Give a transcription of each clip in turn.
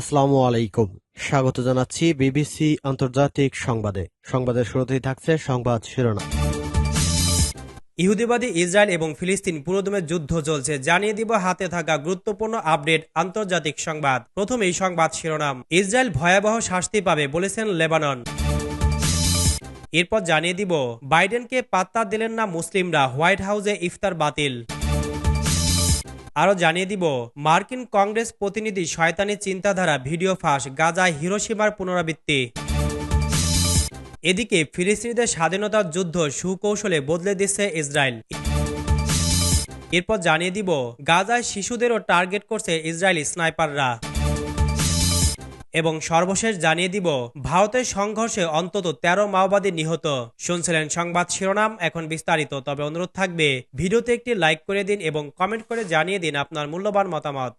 আসসালামু আলাইকুম। স্বাগত জানাচ্ছি বিবিসি আন্তর্জাতিক সংবাদে। সংবাদের শুরুতেই থাকছে সংবাদ শিরোনাম। ইহুদিবাদী ইসরায়েল এবং ফিলিস্তিন পুরোদমে যুদ্ধ চলছে। জানিয়ে দিব হাতে থাকা গুরুত্বপূর্ণ আপডেট আন্তর্জাতিক সংবাদ। প্রথমেই সংবাদ শিরোনাম। ইসরায়েল ভয়াবহ শাস্তি পাবে বলেছেন লেবানন। এরপর জানিয়ে দিব, বাইডেনকে পাত্তা দিলেন না মুসলিমরা। হোয়াইট হাউসে ইফতার বাতিল। আরও জানিয়ে দিব, মার্কিন কংগ্রেস প্রতিনিধি শয়তানি চিন্তাধারা ভিডিও ফাঁস গাজায় হিরোসীমার পুনরাবৃত্তি। এদিকে ফিলিস্তিনিদের স্বাধীনতার যুদ্ধ সুকৌশলে বদলে দিচ্ছে ইসরায়েল। এরপর জানিয়ে দিব, গাজায় শিশুদেরও টার্গেট করছে ইসরায়েলি স্নাইপাররা। এবং সর্বশেষ জানিয়ে দিব, ভারতের সংঘর্ষে অন্তত ১৩ মাওবাদী নিহত। শুনছিলেন সংবাদ শিরোনাম, এখন বিস্তারিত, তবে অনুরোধ থাকবে, ভিডিওতে একটি লাইক করে দিন এবং কমেন্ট করে জানিয়ে দিন আপনার মূল্যবান মতামত।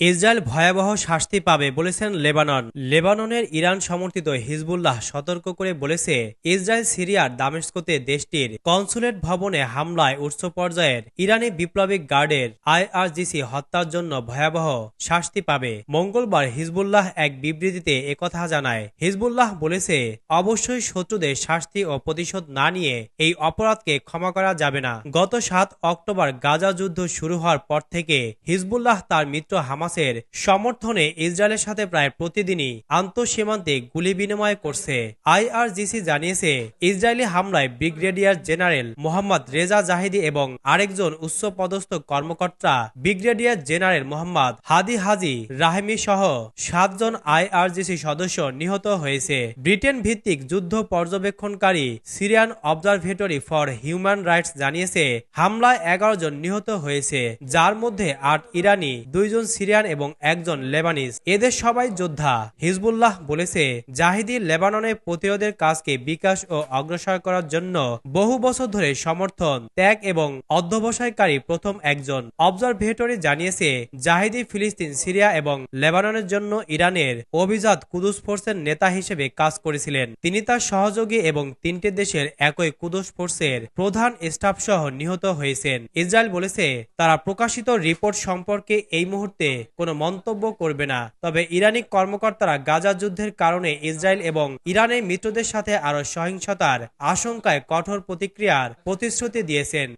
ইসরায়েল ভয়াবহ শাস্তি পাবে বলেছেন লেবানন। লেবাননের ইরান সমর্থিত হিজবুল্লাহ সতর্ক করে বলেছে, ইসরায়েল সিরিয়ার দামেস্কোতে দেশটির কনসুলেট ভবনে হামলায় উচ্চ পর্যায়ের ইরানি বিপ্লবিক গার্ডের আইআরজিসি হত্যার জন্য ভয়াবহ শাস্তি পাবে। মঙ্গলবার হিজবুল্লাহ এক বিবৃতিতে একথা জানায়। হিজবুল্লাহ বলেছে, অবশ্যই শত্রুদের শাস্তি ও প্রতিশোধ না নিয়ে এই অপরাধকে ক্ষমা করা যাবে না। গত সাত অক্টোবর গাজা যুদ্ধ শুরু হওয়ার পর থেকে হিজবুল্লাহ তার মিত্র হামাসের সমর্থনে ইসরায়েলের সাথে প্রায় প্রতিদিনই আন্তঃসীমান্তে গুলি বিনিময় করছে। আইআরজিসি জানিয়েছে, ইসরায়েলি হামলায় brigadier general Mohammad Reza Zahedi এবং আরেকজন উচ্চপদস্থ কর্মকর্তা brigadier general Mohammad Hadi Haji Rahimi সহ সাতজন আইআরজিসি সদস্য নিহত হয়েছে। ব্রিটেন ভিত্তিক যুদ্ধ পর্যবেক্ষণকারী Syrian observatory for human rights জানিয়েছে, হামলায় এগারো জন নিহত হয়েছে, যার মধ্যে আট ইরানি দুইজন সিরিয়ান এবং একজন লেবানিজ। এদের সবাই যোদ্ধা। হিজবুল্লাহ বলেছে, জাহিদি লেবাননের প্রতিরোধের কাজকে বিকাশ ও অগ্রসর করার জন্য বহু বছর ধরে সমর্থন, ত্যাগ এবং অধ্যবসায়কারী প্রথম একজন। অবজারভেটরি জানিয়েছে, জাহিদি ফিলিস্তিন, সিরিয়া এবং লেবাননের জন্য ইরানের অভিজাত কুদুস ফোর্সের নেতা হিসেবে কাজ করেছিলেন। তিনি তার সহযোগী এবং তিনটি দেশের একই কুদুস ফোর্সের প্রধান স্টাফ সহ নিহত হয়েছেন। ইসরায়েল বলেছে, তারা প্রকাশিত রিপোর্ট সম্পর্কে এই মুহূর্তে কোনো মন্তব্য করবে না। তবে ইরানি কর্মকর্তারা গাজা যুদ্ধের কারণে ইসরায়েল এবং ইরানের মিত্রদের সাথে আরও সহিংসতার আশঙ্কায় কঠোর প্রতিক্রিয়ার প্রতিশ্রুতি দিয়েছেন।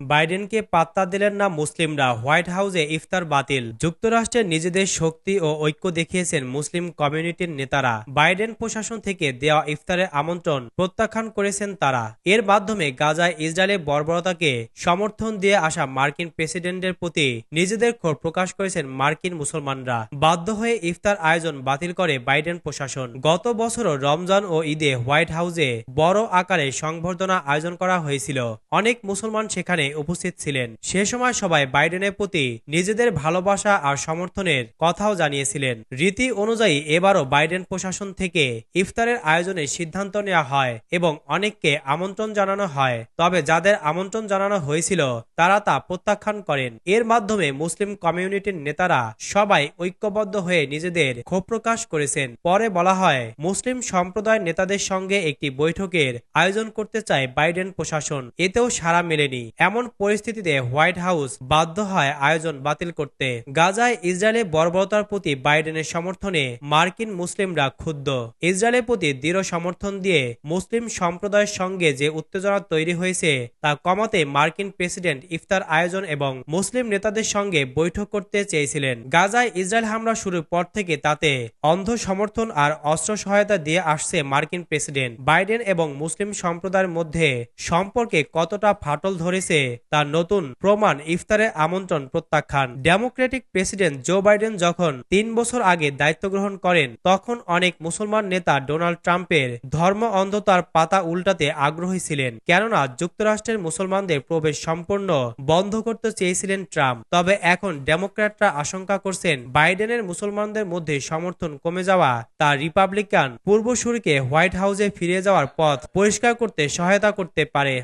বাইডেনকে পাত্তা দিলেন না মুসলিমরা। হোয়াইট হাউসে ইফতার বাতিল। যুক্তরাষ্ট্রের নিজেদের শক্তি ও ঐক্য দেখিয়েছেন মুসলিম কমিউনিটির নেতারা। বাইডেন প্রশাসন থেকে দেওয়া ইফতারের আমন্ত্রণ প্রত্যাখ্যান করেছেন তারা। এর মাধ্যমে গাজায় ইসরায়েলের বর্বরতাকে সমর্থন দিয়ে আসা মার্কিন প্রেসিডেন্টের প্রতি নিজেদের ক্ষোভ প্রকাশ করেছেন মার্কিন মুসলমানরা। বাধ্য হয়ে ইফতার আয়োজন বাতিল করে বাইডেন প্রশাসন। গত বছরও রমজান ও ঈদে হোয়াইট হাউসে বড় আকারে সংবর্ধনা আয়োজন করা হয়েছিল। অনেক মুসলমান সেখানে উপস্থিত ছিলেন। সে সময় সবাই বাইডেনের প্রতি নিজেদের ভালোবাসা আর সমর্থনের কথাও জানিয়েছিলেন। রীতি অনুযায়ী এবারও বাইডেন প্রশাসন থেকে ইফতারের আয়োজনের সিদ্ধান্ত নেওয়া হয় এবং অনেককে আমন্ত্রণ জানানো হয়। তবে যাদের আমন্ত্রণ জানানো হয়েছিল, তারা তা প্রত্যাখ্যান করেন। এর মাধ্যমে মুসলিম কমিউনিটির নেতারা সবাই ঐক্যবদ্ধ হয়ে নিজেদের ক্ষোভ প্রকাশ করেছেন। পরে বলা হয়, মুসলিম সম্প্রদায়ের নেতাদের সঙ্গে একটি বৈঠকের আয়োজন করতে চায় বাইডেন প্রশাসন। এতেও সাড়া মেলেনি। এমন পরিস্থিতিতে হোয়াইট হাউস বাধ্য হয় আয়োজন বাতিল করতে। গাজায় ইসরায়েলের বর্বরতার প্রতি বাইডেনের সমর্থনে মার্কিন মুসলিমরা ক্ষুব্ধ। ইসরায়েলের প্রতি দৃঢ় সমর্থন দিয়ে মুসলিম সম্প্রদায়ের সঙ্গে যে উত্তেজনা তৈরি হয়েছে, তা কমাতে মার্কিন প্রেসিডেন্ট ইফতার আয়োজন এবং মুসলিম নেতাদের সঙ্গে বৈঠক করতে চেয়েছিলেন। গাজায় ইসরায়েল হামলা শুরুর পর থেকে তাতে অন্ধ সমর্থন আর অস্ত্র সহায়তা দিয়ে আসছে মার্কিন প্রেসিডেন্ট। বাইডেন এবং মুসলিম সম্প্রদায়ের মধ্যে সম্পর্কে কতটা ফাটল ধরেছে তার নতুন প্রমাণ ইফতারের আমন্ত্রণ প্রত্যাখ্যান। ডেমোক্রেটিক প্রেসিডেন্ট জো বাইডেন যখন তিন বছর আগে দায়িত্ব গ্রহণ করেন, তখন অনেক মুসলমান নেতা ডোনাল্ড ট্রাম্পের ধর্ম অন্ধতার পাতা উল্টাতে আগ্রহী ছিলেন, কেননা যুক্তরাষ্ট্রের মুসলমানদের প্রবেশ সম্পূর্ণ বন্ধ করতে চেয়েছিলেন ট্রাম্প। তবে এখন ডেমোক্র্যাটরা আশঙ্কা করছেন বাইডেনের মুসলমানদের মধ্যে সমর্থন কমে যাওয়া তার রিপাবলিকান পূর্বসূরিকে হোয়াইট হাউসে ফিরে যাওয়ার পথ পরিষ্কার করতে সহায়তা করতে পারে।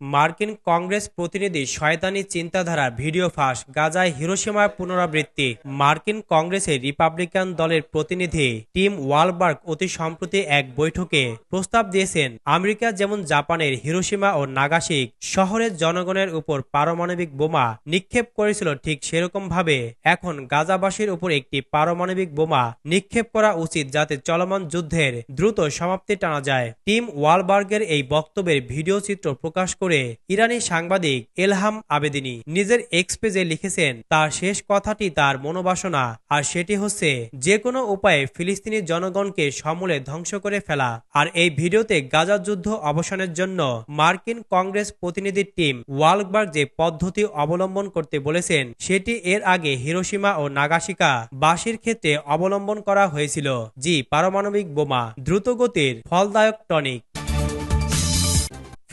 মার্কিন কংগ্রেস প্রতিনিধি শয়তানি চিন্তাধারার ভিডিও ফাঁস, গাজায় হিরোসীমার পুনরাবৃত্তি, মার্কিন কংগ্রেসের রিপাবলিকান দলের প্রতিনিধি টিম ওয়ালবার্গ অতি সম্প্রতি এক বৈঠকে প্রস্তাব দিয়েছেন, আমেরিকা যেমন জাপানের হিরোসীমা ও নাগাসিক শহরের জনগণের উপর পারমাণবিক বোমা নিক্ষেপ করেছিল ঠিক সেরকম ভাবে এখন গাজাবাসীর উপর একটি পারমাণবিক বোমা নিক্ষেপ করা উচিত যাতে চলমান যুদ্ধের দ্রুত সমাপ্তি টানা যায়। টিম ওয়ালবার্গের এই বক্তব্যের ভিডিও চিত্র প্রকাশ করে ইরানি সাংবাদিক এলহাম আবেদিনী নিজের এক্স পেজে লিখেছেন, তার শেষ কথাটি তার মনোবাসনা, আর সেটি হচ্ছে যে কোনো উপায়ে ফিলিস্তিনি জনগণকে সমূলে ধ্বংস করে ফেলা। আর এই ভিডিওতে গাজা যুদ্ধ অবসানের জন্য মার্কিন কংগ্রেস প্রতিনিধি টিম ওয়ালবার্গ যে পদ্ধতি অবলম্বন করতে বলেছেন, সেটি এর আগে হিরোসীমা ও নাগাসিকা বাসির ক্ষেত্রে অবলম্বন করা হয়েছিল। জি, পারমাণবিক বোমা, দ্রুতগতির ফলদায়ক টনিক।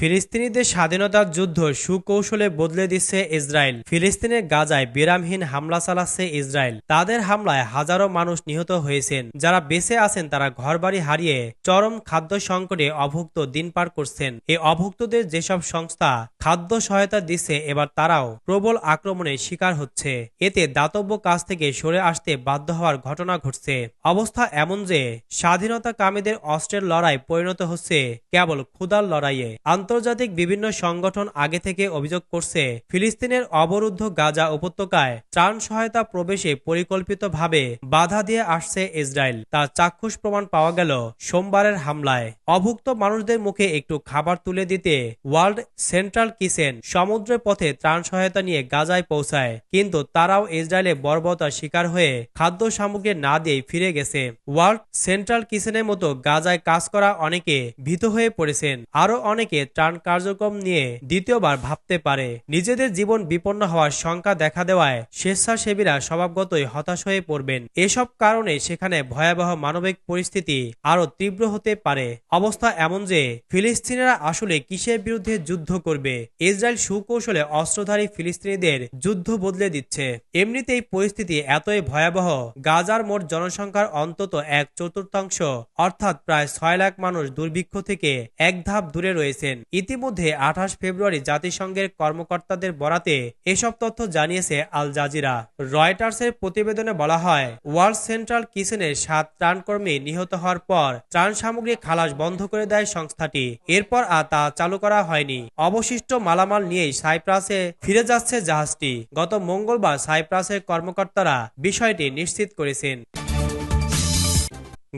ফিলিস্তিনিদের স্বাধীনতার যুদ্ধ সুকৌশলে বদলে দিচ্ছে ইসরায়েল। ফিলিস্তিনের গাজায় বিরামহীন হামলা চালাচ্ছে ইসরায়েল। তাদের হামলায় হাজারো মানুষ নিহত হয়েছেন। যারা বেঁচে আছেন, তারা ঘরবাড়ি হারিয়ে চরম খাদ্য সংকটে অভুক্ত দিন পার করছেন। এই অভুক্তদের যেসব সংস্থা খাদ্য সহায়তা দিচ্ছে, এবার তারাও প্রবল আক্রমণের শিকার হচ্ছে। এতে দাতব্য কাজ থেকে সরে আসতে বাধ্য হওয়ার ঘটনা ঘটছে। অবস্থা এমন যে স্বাধীনতা কামীদের অস্ত্রের লড়াই পরিণত হচ্ছে কেবল ক্ষুদার লড়াইয়ে। আন্তর্জাতিক বিভিন্ন সংগঠন আগে থেকে অভিযোগ করছে, ফিলিস্তিনের অবরুদ্ধ গাজা উপত্যকায় ত্রাণ সহায়তা প্রবেশে পরিকল্পিতভাবে বাধা দিয়ে আসছে ইসরায়েল। তার চাক্ষুষ প্রমাণ পাওয়া গেল সোমবারের হামলায়। অভুক্ত মানুষদের মুখে একটু খাবার তুলে দিতে ওয়ার্ল্ড সেন্ট্রাল কিচেন সমুদ্রের পথে ত্রাণ সহায়তা নিয়ে গাজায় পৌঁছায়, কিন্তু তারাও ইসরায়েলে বর্বরতার শিকার হয়ে খাদ্য সামগ্রী না দিয়ে ফিরে গেছে। ওয়ার্ল্ড সেন্ট্রাল কিচেনের মতো গাজায় কাজ করা অনেকে ভীত হয়ে পড়েছেন। আরও অনেকে ত্রাণ কার্যক্রম নিয়ে দ্বিতীয়বার ভাবতে পারে। নিজেদের জীবন বিপন্ন হওয়ার শঙ্কা দেখা দেওয়ায় স্বেচ্ছাসেবীরা স্বভাবগতই হতাশ হয়ে পড়বেন। এসব কারণে সেখানে ভয়াবহ মানবিক পরিস্থিতি আরও তীব্র হতে পারে। অবস্থা এমন যে, ফিলিস্তিনিরা আসলে কিসের বিরুদ্ধে যুদ্ধ করবে? ইসরায়েল সুকৌশলে অস্ত্রধারী ফিলিস্তিনিদের যুদ্ধ বদলে দিচ্ছে। এমনিতেই পরিস্থিতি এতই ভয়াবহ, গাজার মোট জনসংখ্যার অন্তত এক চতুর্থাংশ, অর্থাৎ প্রায় ছয় লাখ মানুষ দুর্ভিক্ষ থেকে এক ধাপ দূরে রয়েছেন। ইতিমধ্যে আঠাশ ফেব্রুয়ারি জাতিসংঘের কর্মকর্তাদের বরাতে এসব তথ্য জানিয়েছে আল জাজিরা। রয়টার্সের প্রতিবেদনে বলা হয়, ওয়ার্ল্ড সেন্ট্রাল কিচেনের সাত ত্রাণকর্মী নিহত হওয়ার পর ত্রাণ সামগ্রী খালাস বন্ধ করে দেয় সংস্থাটি। এরপর আর তা চালু করা হয়নি। অবশিষ্ট মালামাল নিয়েই সাইপ্রাসে ফিরে যাচ্ছে জাহাজটি। গত মঙ্গলবার সাইপ্রাসের কর্মকর্তারা বিষয়টি নিশ্চিত করেছেন।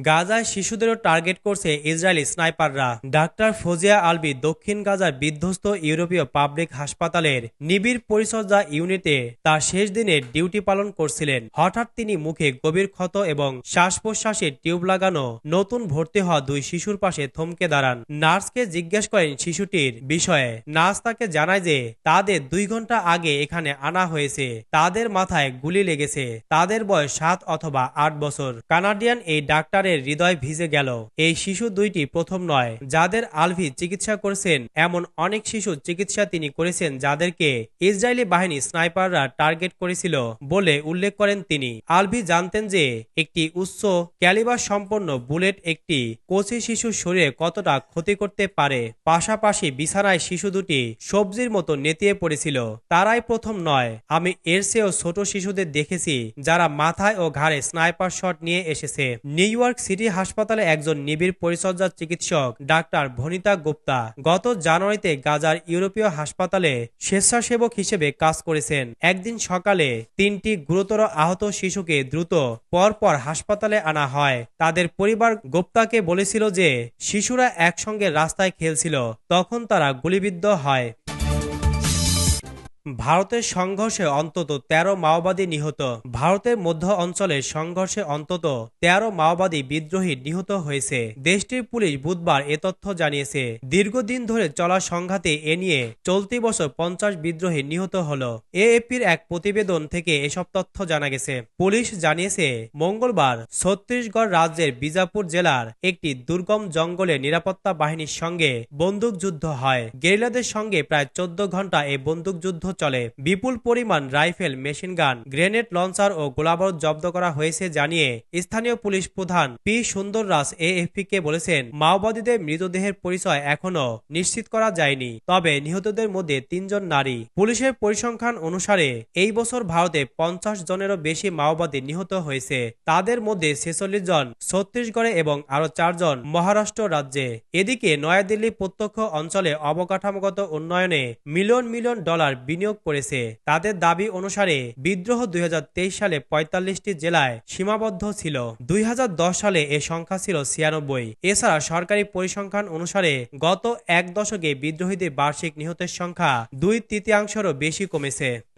গাজায় শিশুদেরও টার্গেট করছে ইসরায়েলি স্নাইপাররা। ডাক্তার ফজিয়া আলবি দক্ষিণ গাজার বিধ্বস্ত ইউরোপীয় পাবলিক হাসপাতালের নিবিড় পরিচর্যা ইউনিটে তার শেষ দিনে ডিউটি পালন করছিলেন। হঠাৎ তিনি মুখে গভীর ক্ষত এবং শ্বাস প্রশ্বাসে টিউব লাগানো, নতুন ভর্তি হওয়া দুই শিশুর পাশে থমকে দাঁড়ান। নার্সকে জিজ্ঞেস করেন শিশুটির বিষয়ে। নার্স তাকে জানায় যে, তাদের দুই ঘণ্টা আগে এখানে আনা হয়েছে। তাদের মাথায় গুলি লেগেছে। তাদের বয়স সাত অথবা আট বছর। কানাডিয়ান এই ডাক্তারের হৃদয় ভিজে গেল। এই শিশু দুইটি প্রথম নয়। যাদের আলভি চিকিৎসা করেছেন, এমন অনেক শিশু চিকিৎসা তিনি করেছেন যাদেরকে ইসরায়েলি বাহিনী স্নাইপাররা টার্গেট করেছিল বলে উল্লেখ করেন তিনি। আলভি জানতেন যে একটি উচ্চ ক্যালিবার সম্পন্ন বুলেট একটি কচি শিশুর শরীরে কতটা ক্ষতি করতে পারে। পাশাপাশি বিছানায় শিশু দুটি সবজির মতো নেতিয়ে পড়েছিল। তারাই প্রথম নয়। আমি এর চেয়েও ছোট শিশুদের দেখেছি যারা মাথায় ও ঘাড়ে স্নাইপার শট নিয়ে এসেছে। নিউ সিটি হাসপাতালে একজন নিবিড় পরিচর্যা চিকিৎসক, ডাক্তার ভনিতা গুপ্তা, গত জানুয়ারিতে গাজার ইউরোপীয় হাসপাতালে স্বেচ্ছাসেবক হিসেবে কাজ করেছেন। একদিন সকালে তিনটি গুরুতর আহত শিশুকে দ্রুত পরপর হাসপাতালে আনা হয়। তাদের পরিবার গুপ্তাকে বলেছিল যে, শিশুরা একসঙ্গে রাস্তায় খেলছিল, তখন তারা গুলিবিদ্ধ হয়। ভারতের সংঘর্ষে অন্তত ১৩ মাওবাদী নিহত। ভারতের মধ্য অঞ্চলের সংঘর্ষে অন্তত ১৩ মাওবাদী বিদ্রোহী নিহত হয়েছে। দেশটির পুলিশ বুধবার এ তথ্য জানিয়েছে। দীর্ঘদিন ধরে চলা সংঘাতে এ নিয়ে চলতি বছর পঞ্চাশ বিদ্রোহী নিহত হল। এএপির এক প্রতিবেদন থেকে এসব তথ্য জানা গেছে। পুলিশ জানিয়েছে, মঙ্গলবার ছত্তিশগড় রাজ্যের বিজাপুর জেলার একটি দুর্গম জঙ্গলে নিরাপত্তা বাহিনীর সঙ্গে বন্দুকযুদ্ধ হয়। গেরিলাদের সঙ্গে প্রায় চোদ্দ ঘণ্টা এ বন্দুকযুদ্ধ চলে। বিপুল পরিমাণ rifle, machine gun, grenade launcher ও গোলাবারুদ জব্দ করা হয়েছে জানিয়ে স্থানীয় পুলিশ প্রধান পি সুন্দর রাজ এএফপি কে বলেছেন, মাওবাদীদের মৃতদেহের পরিচয় এখনও নিশ্চিত করা যায়নি। তবে নিহতদের মধ্যে তিনজন নারী। পুলিশের পরিসংখ্যান অনুসারে এই বছর ভারতে পঞ্চাশ জনেরও বেশি মাওবাদী নিহত হয়েছে। তাদের মধ্যে ছেচল্লিশ জন ছত্তিশগড়ে এবং আরও চারজন মহারাষ্ট্র রাজ্যে। এদিকে নয়াদিল্লি প্রত্যক্ষ অঞ্চলে অবকাঠামোগত উন্নয়নে মিলিয়ন মিলিয়ন ডলার বিনিয়োগ করেছে। তাদের দাবি অনুসারে বিদ্রোহ দুই হাজার তেইশ সালে পঁয়তাল্লিশটি জেলায় সীমাবদ্ধ ছিল। দুই হাজার দশ সালে এ সংখ্যা ছিল ছিয়ানব্বই। এছাড়া সরকারি পরিসংখ্যান অনুসারে গত এক দশকে বিদ্রোহীদের বার্ষিক নিহতের সংখ্যা দুই তৃতীয়াংশেরও বেশি কমেছে।